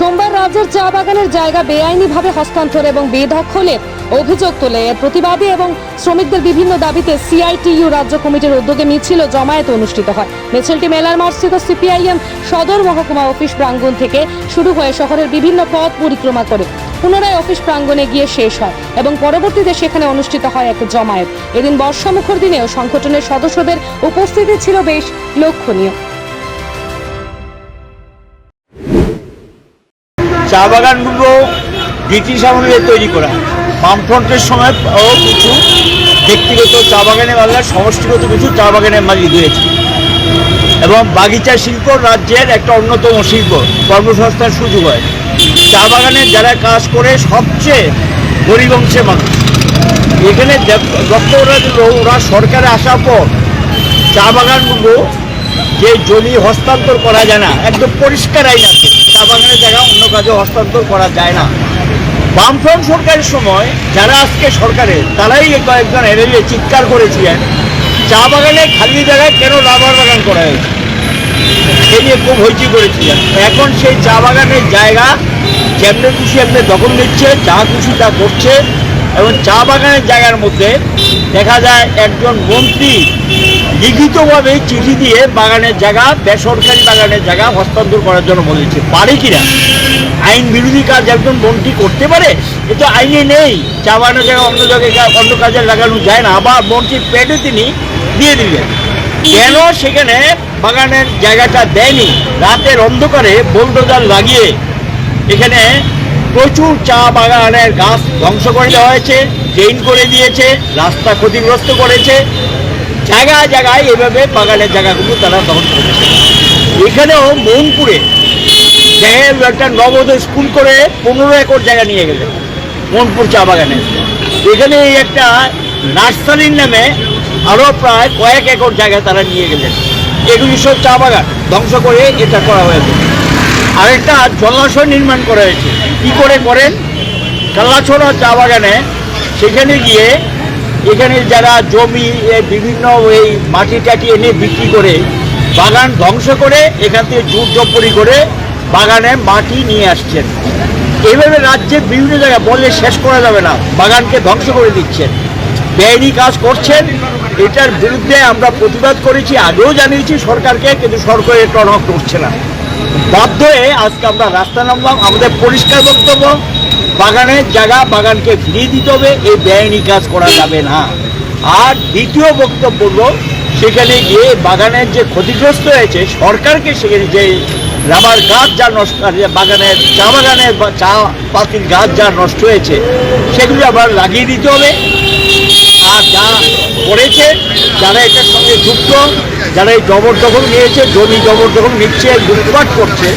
সোমবার রাজ্যের চা বাগানের জায়গা বেআইনিভাবে হস্তান্তর এবং বেদখলের অভিযোগ তোলে। এর প্রতিবাদে এবং শ্রমিকদের বিভিন্ন দাবিতে সিআইটিইউ রাজ্য কমিটির উদ্যোগে মিছিল জমায়েত অনুষ্ঠিত হয়। মিছিলটি মেলার মাঠস্থিত সিপিআইএম সদর মহকুমা অফিস প্রাঙ্গণ থেকে শুরু হয়ে শহরের বিভিন্ন পথ পরিক্রমা করে। পুনরায় অফিস প্রাঙ্গণে গিয়ে শেষ হয় এবং পরবর্তীতে সেখানে অনুষ্ঠিত হয় এক জমায়েত। এদিন বর্ষামুখর দিনেও সংগঠনের সদস্যদের উপস্থিতি ছিল বেশ লক্ষণীয়। চা বাগানগুলো ব্রিটিশ আমলে তৈরি করা। বামফ্রন্টের সময় ও কিছু ব্যক্তিগত চা বাগানে মাল্লার সমষ্টিগত কিছু চা বাগানের মালিক হয়েছে এবং বাগিচা শিল্প রাজ্যের একটা অন্যতম শিল্প কর্মসংস্থান সুযোগ হয়। চা বাগানে যারা কাজ করে সবচেয়ে গরিব অংশের মানুষ। এখানে ডক্টররা ওরা সরকারে আসার পর চা বাগানগুলো যে জমি হস্তান্তর করা যায় না, একদম পরিষ্কার আইন আছে চা বাগানের জায়গা অন্য কাজে হস্তান্তর করা যায় না। বামফ্রন্ট সরকারের সময় যারা আজকে সরকারে, তারাই কয়েকজন এড়িয়ে চিৎকার করেছিলেন, চা বাগানে খালি জায়গায় কেন রাবার বাগান করা হয়েছে? সে নিয়ে খুব হইচি করেছিলেন। এখন সেই চা বাগানের জায়গা যেমনি খুশি এমনি দখল নিচ্ছে, যা খুশি তা করছে, এবং চা বাগানের জায়গার মধ্যে দেখা যায় একজন মন্ত্রী লিখিতভাবে চিঠি দিয়ে বাগানের জায়গা বেসরকারি বাগানের জায়গা হস্তান্তর করার জন্য বলেছে পারে কিনা আইন বিরোধী কাজ একজন মন্ত্রী করতে পারে? এ তো আইনে নেই। চা বাগানের জায়গা অন্য জায়গায় অন্য কাজে লাগানো যায় না। আবার মন্ত্রীর পেটে তিনি দিয়ে দিলেন। কেন সেখানে বাগানের জায়গাটা দেয়নি? রাতের অন্ধকারে বোলডোজার লাগিয়ে এখানে প্রচুর চা বাগানের গাছ ধ্বংস করে দেওয়া হয়েছে ড্রেন করে দিয়েছে রাস্তা ক্ষতিগ্রস্ত করেছে। জায়গায় জায়গায় এভাবে বাগানের জায়গাগুলো তারা দখল করেছে এখানেও মনপুরে দেখে একটা নবোদয় স্কুল করে পনেরো একর জায়গা নিয়ে গেলে, মনপুর চা বাগানে। এখানে এই একটা নার্সারির নামে আরও প্রায় কয়েক একর জায়গা তারা নিয়ে গেলেন এগুলি সব চা বাগান, ধ্বংস করে এটা করা হয়েছে। আরেকটা জলাশয় নির্মাণ করা হয়েছে। কী করে করেন? কাল্লাছড়া চা বাগানে সেখানে গিয়ে এখানে যারা জমি বিভিন্ন এই মাটি টাটি এনে বিক্রি করে, বাগান ধ্বংস করে, এখান থেকে জব্বরি করে বাগানে মাটি নিয়ে আসছেন। এইভাবে রাজ্যের বিভিন্ন জায়গায় বললে শেষ করা যাবে না, বাগানকে ধ্বংস করে দিচ্ছেন। বেআইনি কাজ করছেন, এটার বিরুদ্ধে আমরা প্রতিবাদ করেছি, আগেও জানিয়েছি সরকারকে, কিন্তু সরকার এটা করছে না। বাধ্য হয়ে আজকে আমরা রাস্তা নামলাম, আমাদের পরিষ্কার বক্তব্য বাগানের জায়গা, বাগানকে ফিরিয়ে দিতে হবে, এই বেআইনি কাজ করা যাবে না। আর দ্বিতীয় বক্তব্য সেখানে গিয়ে বাগানের যে ক্ষতিগ্রস্ত হয়েছে, সরকারকে সেখানে যে রাবার গাছ যা নষ্ট বাগানের, চা বাগানের বা চা পাতির গাছ যা নষ্ট হয়েছে, সেগুলি আবার লাগিয়ে দিতে হবে। আর যা করেছে, যারা এটার সঙ্গে যুক্ত, যারা এই জবরদখল নিয়েছে, জমি জবরদখল নিচ্ছে, লুটপাট করছে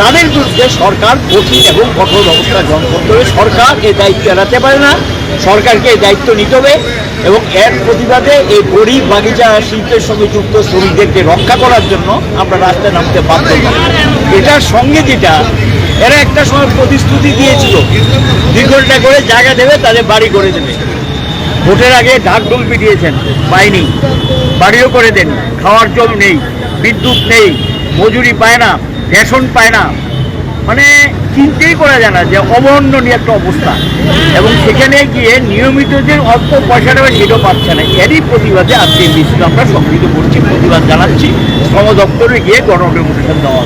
তাদের বিরুদ্ধে সরকার কঠিন এবং কঠোর ব্যবস্থা গ্রহণ করতে হবে। সরকার এই দায়িত্ব এড়াতে পারে না, সরকারকে এই দায়িত্ব নিতে হবে এবং এর প্রতিবাদে এই গরিব বাগিচা শিল্পের সঙ্গে যুক্ত শ্রমিকদেরকে রক্ষা করার জন্য আমরা রাস্তায় নামতে বাধ্য এটার সঙ্গে যেটা, এরা একটা সময় প্রতিশ্রুতি দিয়েছিল দুই ঘণ্টা করে জায়গা দেবে, তাদের বাড়ি করে দেবে। ভোটের আগে ঢাক ঢোল পিটিয়েছেন, পায়নি। বাড়িও করে দেন, খাওয়ার জল নেই, বিদ্যুৎ নেই, মজুরি পায় না। রেশন পায় না। মানে চিন্তাই করা যায় না যে অবর্ণনীয় একটা অবস্থা। এবং সেখানে গিয়ে নিয়মিত যে অল্প পয়সাটা সেটাও পাচ্ছে না। এরই প্রতিবাদে আজকে মিছিল আমরা সংগৃহীত করছি। প্রতিবাদ জানাচ্ছি। শ্রম দপ্তরে গিয়ে গণ ডেপুটেশন দেওয়া